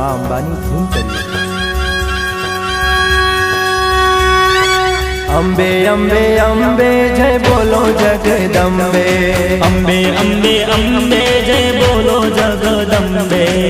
મા અંબાની ધૂન કરી અંબે અંબે અંબે, જય બોલો જગદંબે. અંબે અંબે અંબે, જય બોલો જગદંબે.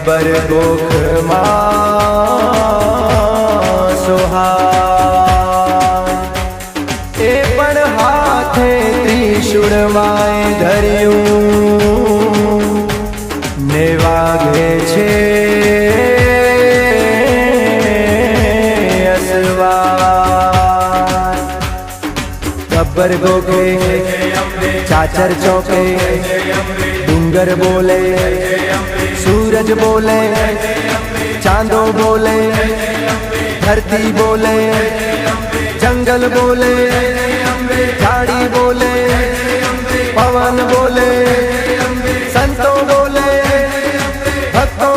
ને ગબર ગોખમાં સોહા. એ પણ હાથે ત્રિશુળમાય ધર્યું. ને વાગે છે ગબ્બર ગોખે ચાચર ચોકે, ડુંગર બોલે. सूरज बोले, चांदो बोले, धरती बोले, जंगल बोले, झाड़ी बोले, पवन बोले, संतों बोले, भक्तों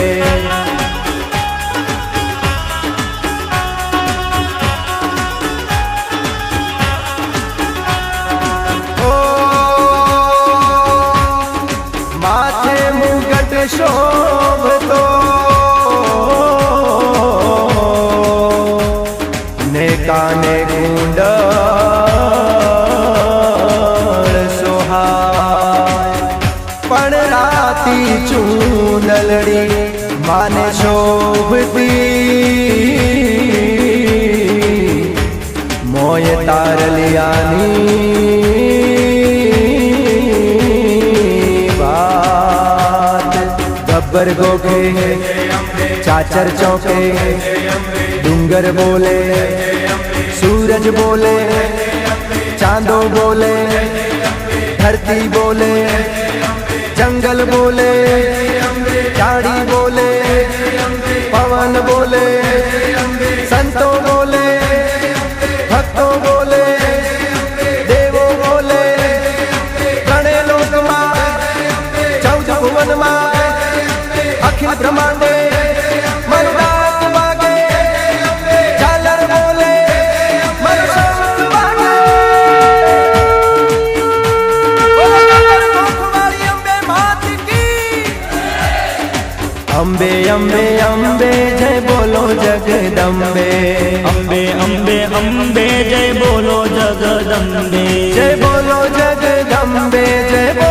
काने गुंडल सुहाय। पण राती चूनलड़ी माने शोभती। मोय तारलियानी गब्बर गोगे, चाचर चौके, डूंगर बोले। सूरज बोले चांदो बोले धरती बोले जंगल बोले अम्बे अम्बे अम्बे जय बोलो जगदम्बे। अम्बे अम्बे अम्बे जय बोलो जगदम्बे। जय बोलो जगदम्बे जय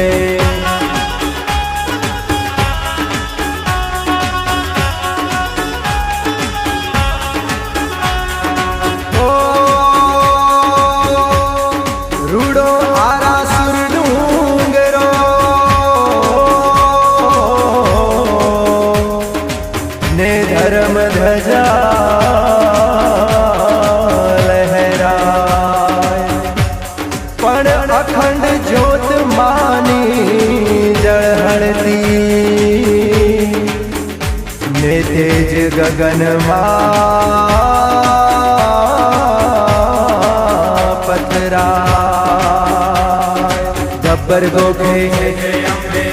गगन मथरा गब्बर गोखे,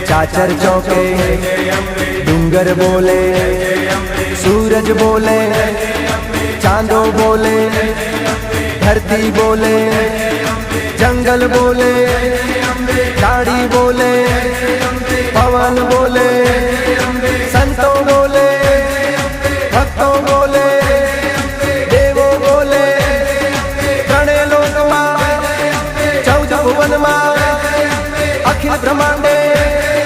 चाचर चौके, डूंगर बोले, सूरज बोले, चांदो बोले, धरती बोले, जंगल बोले ताड़ी बोले અખિલ બ્રહ્માંડે